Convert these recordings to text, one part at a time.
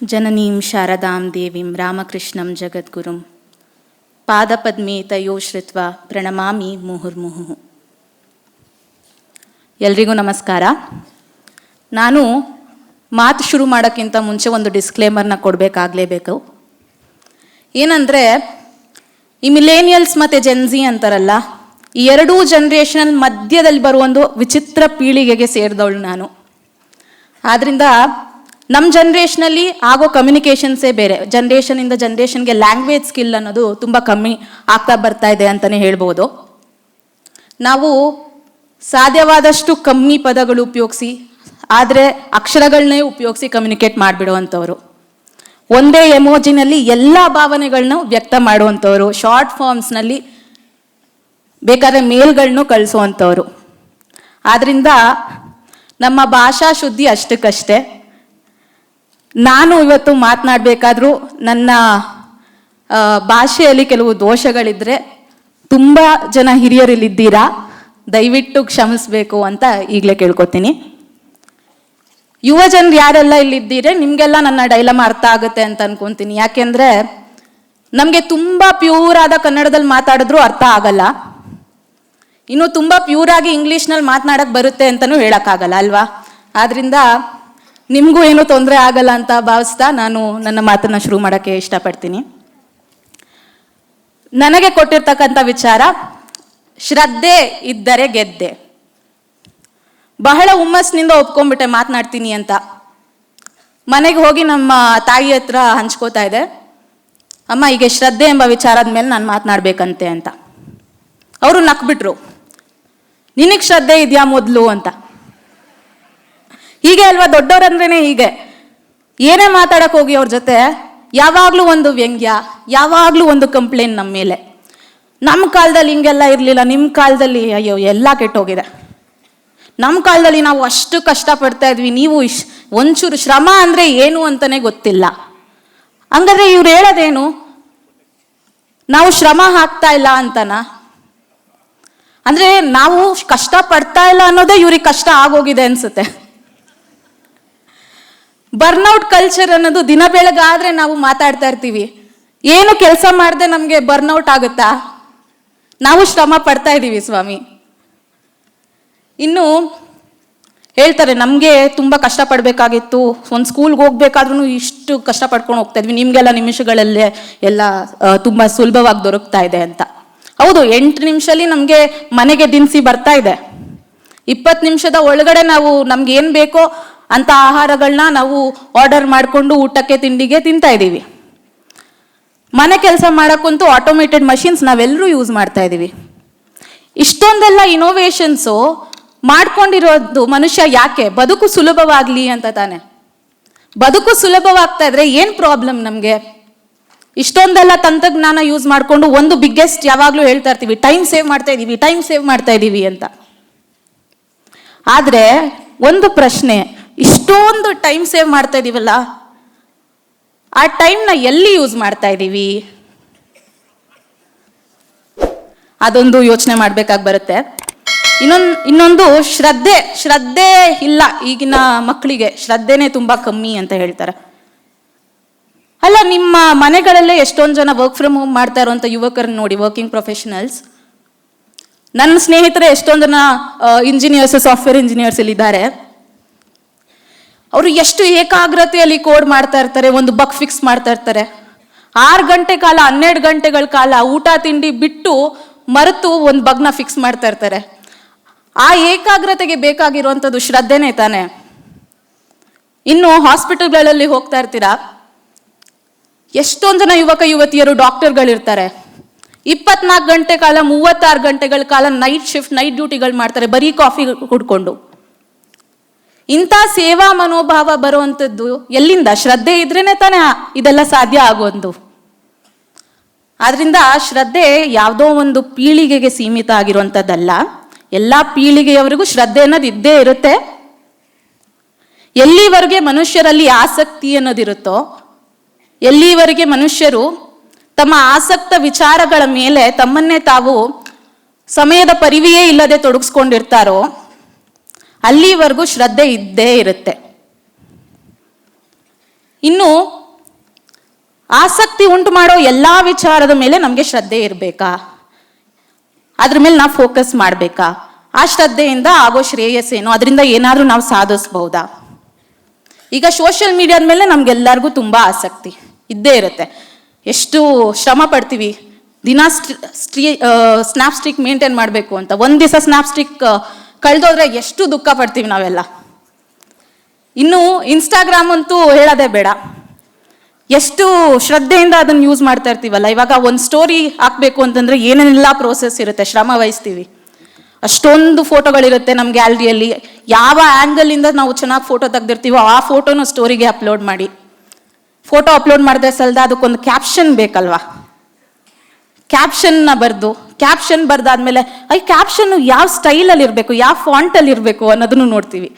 ಜನನೀಂ ಶಾರದಾಂ ದೇವೀಂ ರಾಮಕೃಷ್ಣಂ ಜಗದ್ಗುರುಂ ಪಾದಪದ್ಮೇ ತಯೋ ಶ್ರುತ್ವ ಪ್ರಣಮಾಮಿ ಮುಹುರ್ಮುಹು ಎಲ್ರಿಗೂ ನಮಸ್ಕಾರ. ನಾನು ಮಾತು ಶುರು ಮಾಡೋಕ್ಕಿಂತ ಮುಂಚೆ ಒಂದು ಡಿಸ್ಕ್ಲೇಮರ್ನ ಕೊಡಬೇಕಾಗಲೇಬೇಕು. ಏನಂದರೆ, ಈ ಮಿಲೇನಿಯಲ್ಸ್ ಮತ್ತು ಜೆನ್ಜಿ ಅಂತಾರಲ್ಲ, ಈ ಎರಡೂ ಜನ್ರೇಷನಲ್ ಮಧ್ಯದಲ್ಲಿ ಬರುವ ಒಂದು ವಿಚಿತ್ರ ಪೀಳಿಗೆಗೆ ಸೇರಿದವಳು ನಾನು. ಆದ್ರಿಂದ ನಮ್ಮ ಜನ್ರೇಷನಲ್ಲಿ ಆಗೋ ಕಮ್ಯುನಿಕೇಷನ್ಸೇ ಬೇರೆ. ಜನ್ರೇಷನಿಂದ ಜನ್ರೇಷನ್ಗೆ ಲ್ಯಾಂಗ್ವೇಜ್ ಸ್ಕಿಲ್ ಅನ್ನೋದು ತುಂಬ ಕಮ್ಮಿ ಆಗ್ತಾ ಬರ್ತಾ ಇದೆ ಅಂತಲೇ ಹೇಳ್ಬೋದು. ನಾವು ಸಾಧ್ಯವಾದಷ್ಟು ಕಮ್ಮಿ ಪದಗಳು ಉಪಯೋಗಿಸಿ, ಆದರೆ ಅಕ್ಷರಗಳನ್ನೇ ಉಪಯೋಗಿಸಿ ಕಮ್ಯುನಿಕೇಟ್ ಮಾಡಿಬಿಡುವಂಥವ್ರು. ಒಂದೇ ಎಮೋಜಿನಲ್ಲಿ ಎಲ್ಲ ಭಾವನೆಗಳನ್ನ ವ್ಯಕ್ತ ಮಾಡುವಂಥವ್ರು. ಶಾರ್ಟ್ ಫಾರ್ಮ್ಸ್ನಲ್ಲಿ ಬೇಕಾದ್ರೆ ಮೇಲ್ಗಳನ್ನು ಕಳಿಸುವಂಥವ್ರು. ಆದ್ದರಿಂದ ನಮ್ಮ ಭಾಷಾ ಶುದ್ಧಿ ಅಷ್ಟಕ್ಕಷ್ಟೇ. ನಾನು ಇವತ್ತು ಮಾತನಾಡಬೇಕಾದ್ರೂ ನನ್ನ ಭಾಷೆಯಲ್ಲಿ ಕೆಲವು ದೋಷಗಳಿದ್ರೆ ತುಂಬ ಜನ ಹಿರಿಯರಿಲ್ಲಿದ್ದೀರಾ? ದಯವಿಟ್ಟು ಕ್ಷಮಿಸ್ಬೇಕು ಅಂತ ಈಗಲೇ ಕೇಳ್ಕೊತೀನಿ. ಯುವ ಜನರು ಯಾರೆಲ್ಲ ಇಲ್ಲಿದ್ದೀರಿ? ನಿಮಗೆಲ್ಲ ನನ್ನ ಡೈಲಮ ಅರ್ಥ ಆಗುತ್ತೆ ಅಂತ ಅನ್ಕೊಂತೀನಿ. ಯಾಕೆಂದ್ರೆ ನಮಗೆ ತುಂಬ ಪ್ಯೂರ್ ಆದ ಕನ್ನಡದಲ್ಲಿ ಮಾತಾಡಿದ್ರು ಅರ್ಥ ಆಗಲ್ಲ. ಇನ್ನು ತುಂಬ ಪ್ಯೂರಾಗಿ ಇಂಗ್ಲೀಷ್ನಲ್ಲಿ ಮಾತನಾಡಕ್ಕೆ ಬರುತ್ತೆ ಅಂತಲೂ ಹೇಳೋಕ್ಕಾಗಲ್ಲ, ಅಲ್ವಾ? ಆದ್ರಿಂದ ನಿಮಗೂ ಏನೂ ತೊಂದರೆ ಆಗಲ್ಲ ಅಂತ ಭಾವಿಸ್ತಾ ನಾನು ನನ್ನ ಮಾತನ್ನು ಶುರು ಮಾಡೋಕ್ಕೆ ಇಷ್ಟಪಡ್ತೀನಿ. ನನಗೆ ಕೊಟ್ಟಿರ್ತಕ್ಕಂಥ ವಿಚಾರ, ಶ್ರದ್ಧೆ ಇದ್ದರೆ ಗೆದ್ದೆ. ಬಹಳ ಹುಮ್ಮಸ್ಸಿನಿಂದ ಒಪ್ಕೊಂಡ್ಬಿಟ್ಟೆ ಮಾತನಾಡ್ತೀನಿ ಅಂತ. ಮನೆಗೆ ಹೋಗಿ ನಮ್ಮ ತಾಯಿ ಹತ್ರ ಹಂಚ್ಕೋತಾ ಇದೆ ಅಮ್ಮ ಈಗ ಶ್ರದ್ಧೆ ಎಂಬ ವಿಚಾರದ ಮೇಲೆ ನಾನು ಮಾತನಾಡ್ಬೇಕಂತೆ ಅಂತ. ಅವರು ನಕ್ಬಿಟ್ರು. ನಿನಗೆ ಶ್ರದ್ಧೆ ಇದೆಯಾ ಮೊದಲು ಅಂತ. ಹೀಗೆ ಅಲ್ವಾ? ದೊಡ್ಡವರಂದ್ರೇನೆ ಹೀಗೆ. ಏನೇ ಮಾತಾಡಕ್ ಹೋಗಿ ಅವ್ರ ಜೊತೆ, ಯಾವಾಗಲೂ ಒಂದು ವ್ಯಂಗ್ಯ, ಯಾವಾಗಲೂ ಒಂದು ಕಂಪ್ಲೇಂಟ್ ನಮ್ಮ ಮೇಲೆ. ನಮ್ಮ ಕಾಲದಲ್ಲಿ ಹಿಂಗೆಲ್ಲ ಇರಲಿಲ್ಲ ನಿಮ್ಮ ಕಾಲದಲ್ಲಿ ಅಯ್ಯೋ, ಎಲ್ಲ ಕೆಟ್ಟೋಗಿದೆ. ನಮ್ಮ ಕಾಲದಲ್ಲಿ ನಾವು ಅಷ್ಟು ಕಷ್ಟಪಡ್ತಾ ಇದ್ವಿ, ನೀವು ಇಶ್, ಒಂಚೂರು ಶ್ರಮ ಅಂದರೆ ಏನು ಅಂತಲೇ ಗೊತ್ತಿಲ್ಲ. ಹಂಗಾದ್ರೆ ಇವ್ರು ಹೇಳೋದೇನು? ನಾವು ಶ್ರಮ ಹಾಕ್ತಾ ಇಲ್ಲ ಅಂತನಾ? ಅಂದ್ರೆ ನಾವು ಕಷ್ಟ ಪಡ್ತಾ ಇಲ್ಲ ಅನ್ನೋದೇ ಇವ್ರಿಗೆ ಕಷ್ಟ ಆಗೋಗಿದೆ ಅನ್ಸುತ್ತೆ. ಬರ್ನೌಟ್ ಕಲ್ಚರ್ ಅನ್ನೋದು ದಿನ ಬೆಳಗಾದ್ರೆ ನಾವು ಮಾತಾಡ್ತಾ ಇರ್ತೀವಿ. ಏನು ಕೆಲಸ ಮಾಡದೆ ನಮಗೆ ಬರ್ನೌಟ್ ಆಗುತ್ತಾ? ನಾವು ಶ್ರಮ ಪಡ್ತಾ ಇದ್ದೀವಿ ಸ್ವಾಮಿ. ಇನ್ನು ಹೇಳ್ತಾರೆ, ನಮಗೆ ತುಂಬ ಕಷ್ಟಪಡಬೇಕಾಗಿತ್ತು. ಒಂದು ಸ್ಕೂಲ್ಗೆ ಹೋಗ್ಬೇಕಾದ್ರೂ ಇಷ್ಟು ಕಷ್ಟಪಡ್ಕೊಂಡು ಹೋಗ್ತಾ ಇದ್ವಿ. ನಿಮಗೆಲ್ಲ ನಿಮಿಷಗಳಲ್ಲೇ ಎಲ್ಲ ತುಂಬ ಸುಲಭವಾಗಿ ದೊರಕ್ತಾ ಇದೆ ಅಂತ. ಹೌದು, ಎಂಟು ನಿಮಿಷಲ್ಲಿ ನಮಗೆ ಮನೆಗೆ ದಿನಸಿ ಬರ್ತಾ ಇದೆ. ಇಪ್ಪತ್ತು ನಿಮಿಷದ ಒಳಗಡೆ ನಾವು ನಮ್ಗೆ ಏನು ಬೇಕೋ ಅಂತ ಆಹಾರಗಳನ್ನ ನಾವು ಆರ್ಡರ್ ಮಾಡಿಕೊಂಡು ಊಟಕ್ಕೆ, ತಿಂಡಿಗೆ ತಿಂತಾ ಇದ್ದೀವಿ. ಮನೆ ಕೆಲಸ ಮಾಡೋಕ್ಕಂತೂ ಆಟೋಮೇಟೆಡ್ ಮಷಿನ್ಸ್ ನಾವೆಲ್ಲರೂ ಯೂಸ್ ಮಾಡ್ತಾ ಇದ್ದೀವಿ. ಇಷ್ಟೊಂದೆಲ್ಲ ಇನೋವೇಷನ್ಸು ಮಾಡ್ಕೊಂಡಿರೋದು ಮನುಷ್ಯ ಯಾಕೆ? ಬದುಕು ಸುಲಭವಾಗಲಿ ಅಂತ ತಾನೆ. ಬದುಕು ಸುಲಭವಾಗ್ತಾ ಇದ್ರೆ ಏನು ಪ್ರಾಬ್ಲಮ್ ನಮಗೆ? ಇಷ್ಟೊಂದೆಲ್ಲ ತಂತ್ರಜ್ಞಾನ ಯೂಸ್ ಮಾಡಿಕೊಂಡು ಒಂದು ಬಿಗ್ಗೆಸ್ಟ್ ಯಾವಾಗಲೂ ಹೇಳ್ತಾ ಇರ್ತೀವಿ ಟೈಮ್ ಸೇವ್ ಮಾಡ್ತಾ ಇದ್ದೀವಿ ಟೈಮ್ ಸೇವ್ ಮಾಡ್ತಾ ಇದ್ದೀವಿ ಅಂತ. ಆದ್ರೆ ಒಂದು ಪ್ರಶ್ನೆ ಇಷ್ಟೊಂದು ಟೈಮ್ ಸೇವ್ ಮಾಡ್ತಾ ಇದ್ದೀವಲ್ಲ ಆ ಟೈಮ್ನ ಎಲ್ಲಿ ಯೂಸ್ ಮಾಡ್ತಾ ಇದ್ದೀವಿ ಅದೊಂದು ಯೋಚನೆ ಮಾಡ್ಬೇಕಾಗಿ ಬರುತ್ತೆ. ಇನ್ನೊಂದು ಇನ್ನೊಂದು ಶ್ರದ್ಧೆ ಶ್ರದ್ಧೆ ಇಲ್ಲ ಈಗಿನ ಮಕ್ಕಳಿಗೆ ಶ್ರದ್ಧೆನೇ ತುಂಬಾ ಕಮ್ಮಿ ಅಂತ ಹೇಳ್ತಾರೆ. ಅಲ್ಲ, ನಿಮ್ಮ ಮನೆಗಳಲ್ಲೇ ಎಷ್ಟೊಂದು ಜನ ವರ್ಕ್ ಫ್ರಮ್ ಹೋಮ್ ಮಾಡ್ತಾ ಇರುವಂಥ ಯುವಕರನ್ನ ನೋಡಿ ವರ್ಕಿಂಗ್ ಪ್ರೊಫೆಷನಲ್ಸ್ ನನ್ನ ಸ್ನೇಹಿತರೆ, ಎಷ್ಟೊಂದು ಜನ ಇಂಜಿನಿಯರ್ಸ್ ಸಾಫ್ಟ್ವೇರ್ ಇಂಜಿನಿಯರ್ಸ್ ಇಲ್ಲಿದ್ದಾರೆ ಅವರು ಎಷ್ಟು ಏಕಾಗ್ರತೆಯಲ್ಲಿ ಕೋಡ್ ಮಾಡ್ತಾ ಇರ್ತಾರೆ, ಒಂದು ಬಗ್ ಫಿಕ್ಸ್ ಮಾಡ್ತಾ ಇರ್ತಾರೆ. ಆರು ಗಂಟೆ ಕಾಲ, ಹನ್ನೆರಡು ಗಂಟೆಗಳ ಕಾಲ ಊಟ, ತಿಂಡಿ ಬಿಟ್ಟು ಮರೆತು ಒಂದು ಬಗ್ನ ಫಿಕ್ಸ್ ಮಾಡ್ತಾ ಇರ್ತಾರೆ. ಆ ಏಕಾಗ್ರತೆಗೆ ಬೇಕಾಗಿರುವಂಥದ್ದು ಶ್ರದ್ಧೆನೇ ತಾನೆ. ಇನ್ನು ಹಾಸ್ಪಿಟಲ್ಗಳಲ್ಲಿ ಹೋಗ್ತಾ ಇರ್ತೀರಾ? ಎಷ್ಟೊಂದು ಜನ ಯುವಕ, ಯುವತಿಯರು ಡಾಕ್ಟರ್ಗಳಿರ್ತಾರೆ. ಇಪ್ಪತ್ನಾಲ್ಕು ಗಂಟೆ ಕಾಲ, ಮೂವತ್ತಾರು ಗಂಟೆಗಳ ಕಾಲ ನೈಟ್ ಶಿಫ್ಟ್, ನೈಟ್ ಡ್ಯೂಟಿಗಳು ಮಾಡ್ತಾರೆ, ಬರೀ ಕಾಫಿ ಕುಡ್ಕೊಂಡು. ಇಂಥ ಸೇವಾ ಮನೋಭಾವ ಬರುವಂಥದ್ದು ಎಲ್ಲಿಂದ? ಶ್ರದ್ಧೆ ಇದ್ರೇ ತಾನೇ ಇದೆಲ್ಲ ಸಾಧ್ಯ ಆಗೋದು. ಆದ್ರಿಂದ ಶ್ರದ್ಧೆ ಯಾವುದೋ ಒಂದು ಪೀಳಿಗೆಗೆ ಸೀಮಿತ ಆಗಿರುವಂಥದ್ದಲ್ಲ. ಎಲ್ಲ ಪೀಳಿಗೆಯವರೆಗೂ ಶ್ರದ್ಧೆ ಅನ್ನೋದು ಇದ್ದೇ ಇರುತ್ತೆ. ಎಲ್ಲಿವರೆಗೆ ಮನುಷ್ಯರಲ್ಲಿ ಆಸಕ್ತಿ ಅನ್ನೋದಿರುತ್ತೋ ಎಲ್ಲಿವರೆಗೆ ಮನುಷ್ಯರು ತಮ್ಮ ಆಸಕ್ತ ವಿಚಾರಗಳ ಮೇಲೆ ತಮ್ಮನ್ನೇ ತಾವು ಸಮಯದ ಪರಿವೆಯೇ ಇಲ್ಲದೆ ತೊಡಗಿಸ್ಕೊಂಡಿರ್ತಾರೋ ಅಲ್ಲಿವರೆಗೂ ಶ್ರದ್ಧೆ ಇದ್ದೇ ಇರುತ್ತೆ. ಇನ್ನು ಆಸಕ್ತಿ ಉಂಟು ಮಾಡೋ ಎಲ್ಲ ವಿಚಾರದ ಮೇಲೆ ನಮಗೆ ಶ್ರದ್ಧೆ ಇರಬೇಕಾ? ಅದ್ರ ಮೇಲೆ ನಾವು ಫೋಕಸ್ ಮಾಡಬೇಕಾ? ಆ ಶ್ರದ್ಧೆಯಿಂದ ಆಗೋ ಶ್ರೇಯಸ್ಸೇನು? ಅದರಿಂದ ಏನಾದರೂ ನಾವು ಸಾಧಿಸ್ಬಹುದಾ ಈಗ ಸೋಷಿಯಲ್ ಮೀಡಿಯಾದ ಮೇಲೆ ನಮ್ಗೆಲ್ಲರಿಗೂ ತುಂಬ ಆಸಕ್ತಿ ಇದ್ದೇ ಇರುತ್ತೆ. ಎಷ್ಟು ಶ್ರಮ ಪಡ್ತೀವಿ. ದಿನ ಸ್ಟ್ರೀ ಸ್ನ್ಯಾಪ್ ಸ್ಟಿಕ್ ಮೇಂಟೈನ್ ಮಾಡಬೇಕು ಅಂತ. ಒಂದು ದಿವಸ ಸ್ನ್ಯಾಪ್ ಸ್ಟಿಕ್ ಕಳೆದೋದ್ರೆ ಎಷ್ಟು ದುಃಖ ಪಡ್ತೀವಿ ನಾವೆಲ್ಲ. ಇನ್ನು ಇನ್ಸ್ಟಾಗ್ರಾಮ್ ಅಂತೂ ಹೇಳೋದೇ ಬೇಡ. ಎಷ್ಟು ಶ್ರದ್ಧೆಯಿಂದ ಅದನ್ನು ಯೂಸ್ ಮಾಡ್ತಾ ಇರ್ತೀವಲ್ಲ, ಇವಾಗ ಒಂದು ಸ್ಟೋರಿ ಹಾಕಬೇಕು ಅಂತಂದ್ರೆ ಏನೇನೆಲ್ಲ ಪ್ರೋಸೆಸ್ ಇರುತ್ತೆ, ಶ್ರಮ ವಹಿಸ್ತೀವಿ. ಅಷ್ಟೊಂದು ಫೋಟೋಗಳಿರುತ್ತೆ ನಮ್ಮ ಗ್ಯಾಲರಿಯಲ್ಲಿ ಯಾವ ಆ್ಯಂಗಲಿಂದ ನಾವು ಚೆನ್ನಾಗಿ ಫೋಟೋ ತೆಗ್ದಿರ್ತೀವೋ ಆ ಫೋಟೋನ ಸ್ಟೋರಿಗೆ ಅಪ್ಲೋಡ್ ಮಾಡಿ. ಫೋಟೋ ಅಪ್ಲೋಡ್ ಮಾಡಿದ್ರೆ ಸಲ್ದ ಅದಕ್ಕೊಂದು ಕ್ಯಾಪ್ಷನ್ ಬೇಕಲ್ವಾ? ಕ್ಯಾಪ್ಷನ್ನ ಬರೆದು ಕ್ಯಾಪ್ಷನ್ ಬರ್ದಾದ್ಮೇಲೆ ಐ ಕ್ಯಾಪ್ಷನ್ ಯಾವ ಸ್ಟೈಲಲ್ಲಿ ಇರಬೇಕು, ಯಾವ ಫಾಂಟಲ್ಲಿ ಇರಬೇಕು ಅನ್ನೋದನ್ನು ನೋಡ್ತೀವಿ.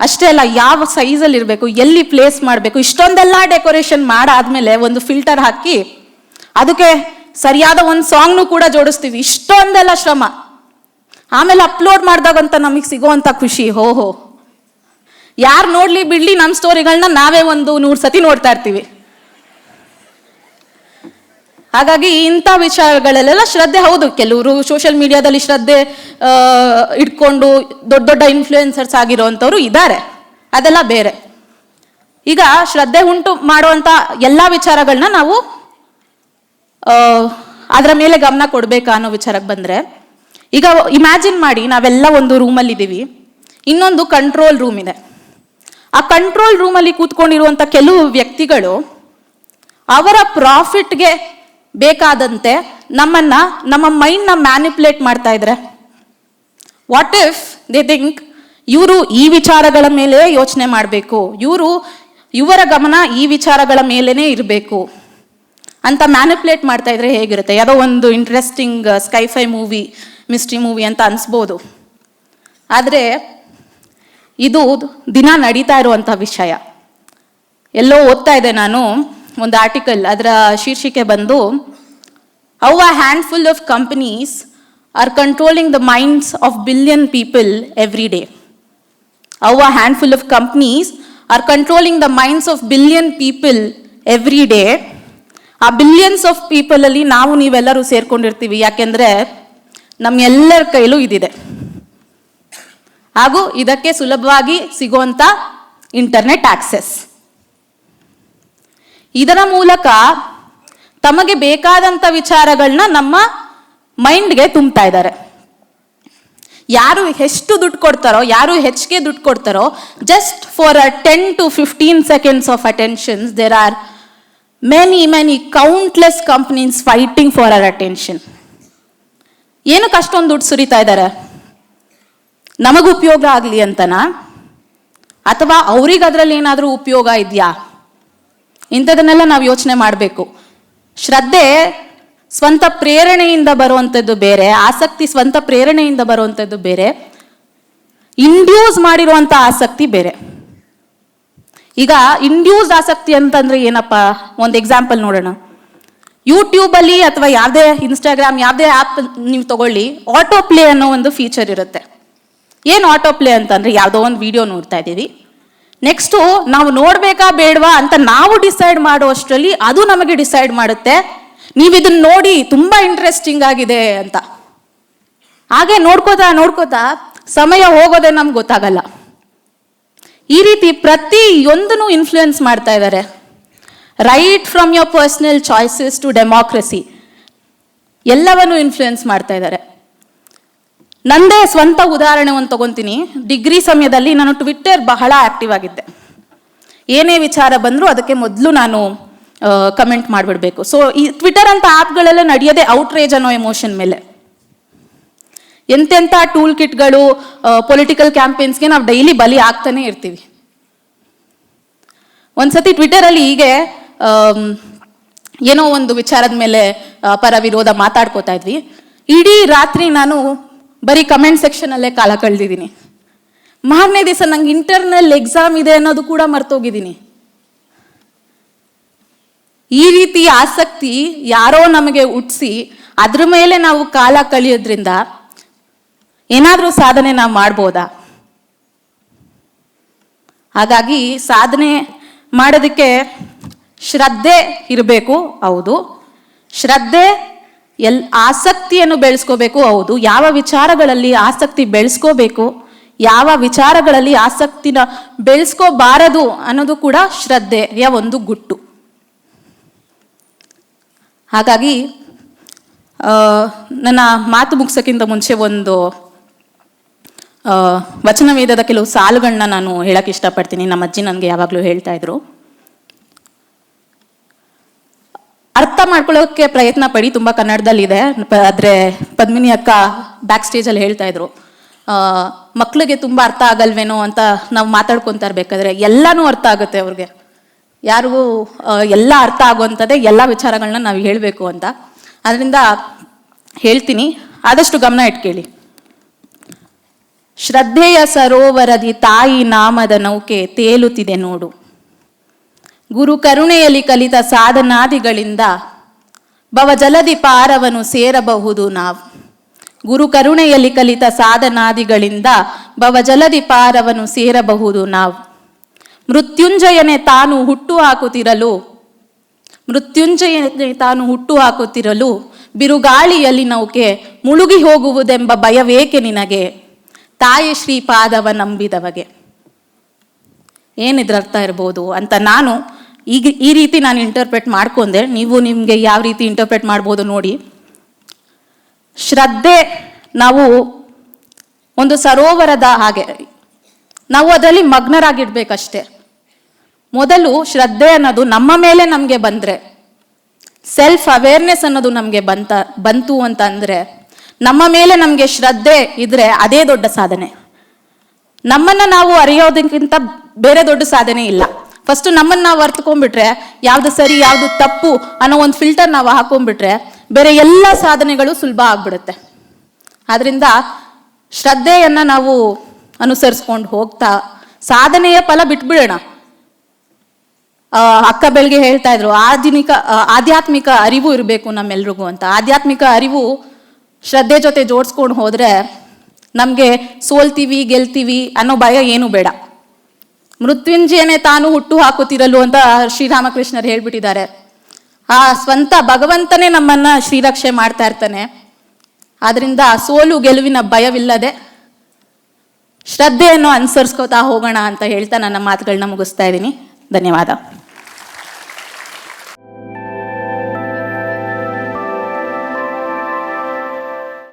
ಅಷ್ಟೇ ಅಲ್ಲ, ಯಾವ ಸೈಜಲ್ಲಿ ಇರಬೇಕು, ಎಲ್ಲಿ ಪ್ಲೇಸ್ ಮಾಡಬೇಕು, ಇಷ್ಟೊಂದೆಲ್ಲ ಡೆಕೋರೇಷನ್ ಮಾಡಾದ್ಮೇಲೆ ಒಂದು ಫಿಲ್ಟರ್ ಹಾಕಿ, ಅದಕ್ಕೆ ಸರಿಯಾದ ಒಂದು ಸಾಂಗ್ನು ಕೂಡ ಜೋಡಿಸ್ತೀವಿ. ಇಷ್ಟೊಂದೆಲ್ಲ ಶ್ರಮ. ಆಮೇಲೆ ಅಪ್ಲೋಡ್ ಮಾಡಿದಾಗಂತ ನಮಗೆ ಸಿಗುವಂಥ ಖುಷಿ. ಹೋ ಹೋ. ಯಾರು ನೋಡಲಿ ಬಿಡಲಿ ನಮ್ಮ ಸ್ಟೋರಿಗಳನ್ನ ನಾವೇ ಒಂದು ನೂರು ಸತಿ ನೋಡ್ತಾ ಇರ್ತೀವಿ. ಹಾಗಾಗಿ ಇಂಥ ವಿಚಾರಗಳಲ್ಲೆಲ್ಲ ಶ್ರದ್ಧೆ, ಹೌದು, ಕೆಲವರು ಸೋಷಿಯಲ್ ಮೀಡಿಯಾದಲ್ಲಿ ಶ್ರದ್ಧೆ ಇಟ್ಕೊಂಡು ದೊಡ್ಡ ದೊಡ್ಡ ಇನ್ಫ್ಲೂಯೆನ್ಸರ್ಸ್ ಆಗಿರೋವಂಥವ್ರು ಇದ್ದಾರೆ. ಅದೆಲ್ಲ ಬೇರೆ. ಈಗ ಶ್ರದ್ಧೆ ಉಂಟು ಮಾಡುವಂಥ ಎಲ್ಲ ವಿಚಾರಗಳನ್ನ ನಾವು ಅದರ ಮೇಲೆ ಗಮನ ಕೊಡಬೇಕಾ ಅನ್ನೋ ವಿಚಾರಕ್ಕೆ ಬಂದರೆ, ಈಗ ಇಮ್ಯಾಜಿನ್ ಮಾಡಿ ನಾವೆಲ್ಲ ಒಂದು ರೂಮಲ್ಲಿ ಇದ್ದೀವಿ ಇನ್ನೊಂದು ಕಂಟ್ರೋಲ್ ರೂಮ್ ಇದೆ. ಆ ಕಂಟ್ರೋಲ್ ರೂಮಲ್ಲಿ ಕೂತ್ಕೊಂಡಿರುವಂಥ ಕೆಲವು ವ್ಯಕ್ತಿಗಳು ಅವರ ಪ್ರಾಫಿಟ್ಗೆ ಬೇಕಾದಂತೆ ನಮ್ಮನ್ನ, ನಮ್ಮ ಮೈಂಡ್ನ ಮ್ಯಾನಿಪುಲೇಟ್ ಮಾಡ್ತಾ ಇದ್ರೆ. ವಾಟ್ ಇಫ್ ದೇ ಥಿಂಕ್ ಇವರು ಈ ವಿಚಾರಗಳ ಮೇಲೆ ಯೋಚನೆ ಮಾಡಬೇಕು? ಇವರು ಇವರ ಗಮನ ಈ ವಿಚಾರಗಳ ಮೇಲೇ ಇರಬೇಕು. ಅಂತ ಮ್ಯಾನಿಪುಲೇಟ್ ಮಾಡ್ತಾ ಇದ್ರೆ ಹೇಗಿರುತ್ತೆ? ಯಾವುದೋ ಒಂದು interesting sci-fi movie mystery movie ಅಂತ ಅನಿಸ್ಬೋದು. ಆದರೆ ಇದು ದಿನ ನಡೀತಾ ಇರುವಂಥ ವಿಷಯ. ಎಲ್ಲೋ ಓದ್ತಾ ಇದ್ದೆ ನಾನು. ಒಂದು ಆರ್ಟಿಕಲ್ ಅದರ ಶೀರ್ಷಿಕೆ ಬಂದು how a handful of companies are controlling the minds of billion people every day how a handful of companies are controlling the minds of billion people every day ಆ ಬಿಲಿಯನ್ಸ್ ಆಫ್ ಪೀಪಲಲ್ಲಿ ನಾವು ನೀವೆಲ್ಲರೂ ಸೇರ್ಕೊಂಡಿರ್ತೀವಿ. ಯಾಕೆಂದ್ರೆ ನಮ್ಮೆಲ್ಲರ ಕೈಲೂ ಇದಿದೆ. ಹಾಗೂ ಇದಕ್ಕೆ ಸುಲಭವಾಗಿ ಸಿಗುವಂತ ಇಂಟರ್ನೆಟ್ ಆಕ್ಸೆಸ್ ಇದರ ಮೂಲಕ ತಮಗೆ ಬೇಕಾದಂಥ ವಿಚಾರಗಳನ್ನ ನಮ್ಮ ಮೈಂಡ್ಗೆ ತುಂಬ್ತಾ ಇದ್ದಾರೆ. ಯಾರು ಎಷ್ಟು ದುಡ್ಡು ಕೊಡ್ತಾರೋ, ಯಾರು ಹೆಚ್ಚಿಗೆ ದುಡ್ಡು ಕೊಡ್ತಾರೋ just for a ten to fifteen seconds of attentions there are many many countless companies fighting for our attention ಏನಕ್ಕೆ ಅಷ್ಟೊಂದು ದುಡ್ಡು ಸುರಿತಾ ಇದ್ದಾರೆ? ನಮಗೆ ಉಪಯೋಗ ಆಗಲಿ ಅಂತನಾ? ಅಥವಾ ಅವ್ರಿಗೆ ಅದರಲ್ಲಿ ಏನಾದರೂ ಉಪಯೋಗ ಇದೆಯಾ? ಇಂಥದನ್ನೆಲ್ಲ ನಾವು ಯೋಚನೆ ಮಾಡಬೇಕು. ಶ್ರದ್ಧೆ ಸ್ವಂತ ಪ್ರೇರಣೆಯಿಂದ ಬರುವಂಥದ್ದು ಬೇರೆ, ಆಸಕ್ತಿ ಸ್ವಂತ ಪ್ರೇರಣೆಯಿಂದ ಬರುವಂಥದ್ದು ಬೇರೆ ಇಂಡ್ಯೂಸ್ ಮಾಡಿರುವಂಥ ಆಸಕ್ತಿ ಬೇರೆ. ಈಗ ಇಂಡ್ಯೂಸ್ ಆಸಕ್ತಿ ಅಂತಂದ್ರೆ ಏನಪ್ಪ? ಒಂದು ಎಕ್ಸಾಂಪಲ್ ನೋಡೋಣ. ಯೂಟ್ಯೂಬಲ್ಲಿ ಅಥವಾ ಯಾವುದೇ ಇನ್ಸ್ಟಾಗ್ರಾಮ್ ಯಾವುದೇ ಆ್ಯಪ್ ನೀವು ತಗೊಳ್ಳಿ ಆಟೋ ಪ್ಲೇ ಅನ್ನೋ ಒಂದು ಫೀಚರ್ ಇರುತ್ತೆ. ಏನು ಆಟೋ ಪ್ಲೇ ಅಂತಂದ್ರೆ, ಯಾವುದೋ ಒಂದು ವಿಡಿಯೋ ನೋಡ್ತಾ ಇದ್ದೀವಿ. ನೆಕ್ಸ್ಟು ನಾವು ನೋಡಬೇಕಾ ಬೇಡವಾ ಅಂತ ನಾವು ಡಿಸೈಡ್ ಮಾಡುವಷ್ಟರಲ್ಲಿ ಅದು ನಮಗೆ ಡಿಸೈಡ್ ಮಾಡುತ್ತೆ. ನೀವು ಇದನ್ನ ನೋಡಿ ತುಂಬ ಇಂಟ್ರೆಸ್ಟಿಂಗ್ ಆಗಿದೆ ಅಂತ. ಹಾಗೆ ನೋಡ್ಕೋತಾ ನೋಡ್ಕೋತಾ ಸಮಯ ಹೋಗೋದೇ ನಮ್ಗೆ ಗೊತ್ತಾಗಲ್ಲ. ಈ ರೀತಿ ಪ್ರತಿಯೊಂದನ್ನು ಇನ್ಫ್ಲೂಯೆನ್ಸ್ ಮಾಡ್ತಾ ಇದ್ದಾರೆ. Right from your personal choices to democracy ಎಲ್ಲವನ್ನು ಇನ್ಫ್ಲೂಯೆನ್ಸ್ ಮಾಡ್ತಾ ಇದ್ದಾರೆ. ನಂದೇ ಸ್ವಂತ ಉದಾಹರಣೆ ಒಂದು ತಗೊಂತೀನಿ. ಡಿಗ್ರಿ ಸಮಯದಲ್ಲಿ ನಾನು ಟ್ವಿಟ್ಟರ್ ಬಹಳ ಆಕ್ಟಿವ್ ಆಗಿದ್ದೆ. ಏನೇ ವಿಚಾರ ಬಂದರೂ ಅದಕ್ಕೆ ಮೊದಲು ನಾನು ಕಮೆಂಟ್ ಮಾಡಿಬಿಡ್ಬೇಕು. ಸೊ ಈ ಟ್ವಿಟರ್ ಅಂತ ಆ್ಯಪ್ಗಳೆಲ್ಲ ನಡೆಯೋದೇ ಔಟ್ರೇಜ್ ಅನ್ನೋ ಎಮೋಷನ್ ಮೇಲೆ. ಎಂತೆಂಥ ಟೂಲ್ ಕಿಟ್ಗಳು ಪೊಲಿಟಿಕಲ್ ಕ್ಯಾಂಪೇನ್ಸ್ಗೆ ನಾವು ಡೈಲಿ ಬಲಿ ಆಗ್ತಾನೆ ಇರ್ತೀವಿ. ಒಂದ್ಸತಿ ಟ್ವಿಟರಲ್ಲಿ ಹೀಗೆ ಏನೋ ಒಂದು ವಿಚಾರದ ಮೇಲೆ ಪರ ವಿರೋಧ ಮಾತಾಡ್ಕೋತಾ ಇದ್ವಿ. ಇಡೀ ರಾತ್ರಿ ನಾನು ಬರೀ ಕಮೆಂಟ್ ಸೆಕ್ಷನಲ್ಲೇ ಕಾಲ ಕಳೆದಿದ್ದೀನಿ. ಮಾರನೇ ದಿವಸ ನಂಗೆ ಇಂಟರ್ನಲ್ ಎಕ್ಸಾಮ್ ಇದೆ ಅನ್ನೋದು ಕೂಡ ಮರ್ತೋಗಿದ್ದೀನಿ. ಈ ರೀತಿ ಆಸಕ್ತಿ ಯಾರೋ ನಮಗೆ ಹುಟ್ಟಿಸಿ ಅದ್ರ ಮೇಲೆ ನಾವು ಕಾಲ ಕಳೆಯೋದ್ರಿಂದ ಏನಾದರೂ ಸಾಧನೆ ನಾವು ಮಾಡ್ಬೋದಾ? ಹಾಗಾಗಿ ಸಾಧನೆ ಮಾಡೋದಕ್ಕೆ ಶ್ರದ್ಧೆ ಇರಬೇಕು, ಹೌದು. ಶ್ರದ್ಧೆ ಎಲ್ ಆಸಕ್ತಿಯನ್ನು ಬೆಳೆಸ್ಕೋಬೇಕು, ಹೌದು. ಯಾವ ವಿಚಾರಗಳಲ್ಲಿ ಆಸಕ್ತಿ ಬೆಳೆಸ್ಕೋಬೇಕು, ಯಾವ ವಿಚಾರಗಳಲ್ಲಿ ಆಸಕ್ತಿನ ಬೆಳೆಸ್ಕೋಬಾರದು ಅನ್ನೋದು ಕೂಡ ಶ್ರದ್ಧೆಯ ಒಂದು ಗುಟ್ಟು. ಹಾಗಾಗಿ ನನ್ನ ಮಾತು ಮುಗಿಸೋಕ್ಕಿಂತ ಮುಂಚೆ ಒಂದು ವಚನ ವಚನವೇದದ ಕೆಲವು ಸಾಲುಗಳನ್ನ ನಾನು ಹೇಳಕ್ಕೆ ಇಷ್ಟಪಡ್ತೀನಿ. ನಮ್ಮ ಅಜ್ಜಿ ನನಗೆ ಯಾವಾಗಲೂ ಹೇಳ್ತಾ ಇದ್ರು. ಅರ್ಥ ಮಾಡ್ಕೊಳ್ಳೋಕೆ ಪ್ರಯತ್ನ ಪಡಿ, ತುಂಬ ಕನ್ನಡದಲ್ಲಿದೆ ಆದ್ರೆ ಪದ್ಮಿನಿ ಅಕ್ಕ ಬ್ಯಾಕ್ ಸ್ಟೇಜಲ್ಲಿ ಹೇಳ್ತಾ ಇದ್ರು ಮಕ್ಳಿಗೆ ತುಂಬ ಅರ್ಥ ಆಗಲ್ವೇನೋ ಅಂತ ನಾವು ಮಾತಾಡ್ಕೊತಾ ಇರ್ಬೇಕಾದ್ರೆ ಎಲ್ಲನೂ ಅರ್ಥ ಆಗುತ್ತೆ ಅವ್ರಿಗೆ. ಯಾರಿಗೂ ಎಲ್ಲ ಅರ್ಥ ಆಗುವಂಥದ್ದೇ ಎಲ್ಲ ವಿಚಾರಗಳನ್ನ ನಾವು ಹೇಳಬೇಕು ಅಂತ. ಅದರಿಂದ ಹೇಳ್ತೀನಿ. ಆದಷ್ಟು ಗಮನ ಇಟ್ಕೇಳಿ. ಶ್ರದ್ಧೆಯ ಸರೋವರದಿ ತಾಯಿ ನಾಮದ ನೌಕೆ ತೇಲುತ್ತಿದೆ ನೋಡು. ಗುರು ಕರುಣೆಯಲ್ಲಿ ಕಲಿತ ಸಾಧನಾದಿಗಳಿಂದ ಭವಜಲದಿ ಪಾರವನು ಸೇರಬಹುದು ನಾವು. ಗುರು ಕರುಣೆಯಲ್ಲಿ ಕಲಿತ ಸಾಧನಾದಿಗಳಿಂದ ಭವಜಲದಿ ಪಾರವನು ಸೇರಬಹುದು ನಾವು. ಮೃತ್ಯುಂಜಯನೆ ತಾನು ಹುಟ್ಟು ಹಾಕುತ್ತಿರಲು, ಮೃತ್ಯುಂಜಯನೆ ತಾನು ಹುಟ್ಟು ಹಾಕುತ್ತಿರಲು ಬಿರುಗಾಳಿಯಲ್ಲಿ ನೌಕೆ ಮುಳುಗಿ ಹೋಗುವುದೆಂಬ ಭಯವೇಕೆ ನಿನಗೆ? ತಾಯಿ ಶ್ರೀಪಾದವ ನಂಬಿದವಗೆ. ಏನಿದ್ರರ್ಥ ಇರ್ಬೋದು ಅಂತ ನಾನು ಈಗ ಈ ರೀತಿ ನಾನು ಇಂಟರ್ಪ್ರೆಟ್ ಮಾಡ್ಕೊಂಡೆ. ನೀವು ನಿಮಗೆ ಯಾವ ರೀತಿ ಇಂಟರ್ಪ್ರೆಟ್ ಮಾಡ್ಬೋದು ನೋಡಿ. ಶ್ರದ್ಧೆ ನಾವು ಒಂದು ಸರೋವರದ ಹಾಗೆ, ನಾವು ಅದರಲ್ಲಿ ಮಗ್ನರಾಗಿಡ್ಬೇಕಷ್ಟೆ ಮೊದಲು ಶ್ರದ್ಧೆ ಅನ್ನೋದು ನಮ್ಮ ಮೇಲೆ ನಮಗೆ ಬಂದರೆ ಸೆಲ್ಫ್ ಅವೇರ್ನೆಸ್ ಅನ್ನೋದು ನಮಗೆ ಬಂತ, ಬಂತು ಅಂತ ಅಂದರೆ, ನಮ್ಮ ಮೇಲೆ ನಮಗೆ ಶ್ರದ್ಧೆ ಇದ್ರೆ ಅದೇ ದೊಡ್ಡ ಸಾಧನೆ. ನಮ್ಮನ್ನು ನಾವು ಅರಿಯೋದಕ್ಕಿಂತ ಬೇರೆ ದೊಡ್ಡ ಸಾಧನೆ ಇಲ್ಲ. ಫಸ್ಟ್ ನಮ್ಮನ್ನ ನಾವು ಅರ್ತ್ಕೊಂಡ್ಬಿಟ್ರೆ ಯಾವ್ದು ಸರಿ, ಯಾವ್ದು ತಪ್ಪು ಅನ್ನೋ ಒಂದು ಫಿಲ್ಟರ್ ನಾವು ಹಾಕೊಂಡ್ಬಿಟ್ರೆ ಬೇರೆ ಎಲ್ಲ ಸಾಧನೆಗಳು ಸುಲಭ ಆಗ್ಬಿಡುತ್ತೆ. ಆದ್ರಿಂದ ಶ್ರದ್ಧೆಯನ್ನ ನಾವು ಅನುಸರಿಸ್ಕೊಂಡು ಹೋಗ್ತಾ ಸಾಧನೆಯ ಫಲ ಬಿಟ್ಬಿಡೋಣ. ಅಕ್ಕ ಬೆಳಗ್ಗೆ ಹೇಳ್ತಾ ಇದ್ರು ಆಧುನಿಕ ಆಧ್ಯಾತ್ಮಿಕ ಅರಿವು ಇರಬೇಕು ನಮ್ಮೆಲ್ರಿಗೂ ಅಂತ. ಆಧ್ಯಾತ್ಮಿಕ ಅರಿವು ಶ್ರದ್ಧೆ ಜೊತೆ ಜೋಡಿಸ್ಕೊಂಡು ಹೋದ್ರೆ ನಮಗೆ ಸೋಲ್ತೀವಿ, ಗೆಲ್ತೀವಿ ಅನ್ನೋ ಭಯ ಏನು ಬೇಡ. ಮೃತ್ಯುಂಜಯನೇ ತಾನು ಹುಟ್ಟು ಹಾಕುತ್ತಿರಲು ಅಂತ ಶ್ರೀರಾಮಕೃಷ್ಣರು ಹೇಳ್ಬಿಟ್ಟಿದ್ದಾರೆ. ಆ ಸ್ವಂತ ಭಗವಂತನೇ ನಮ್ಮನ್ನ ಶ್ರೀರಕ್ಷೆ ಮಾಡ್ತಾ ಇರ್ತಾನೆ. ಆದ್ರಿಂದ ಸೋಲು ಗೆಲುವಿನ ಭಯವಿಲ್ಲದೆ ಶ್ರದ್ಧೆಯನ್ನು ಅನುಸರಿಸ್ಕೋತಾ ಹೋಗೋಣ ಅಂತ ಹೇಳ್ತಾ ನನ್ನ ಮಾತುಗಳನ್ನ ಮುಗಿಸ್ತಾ ಇದ್ದೀನಿ. ಧನ್ಯವಾದ.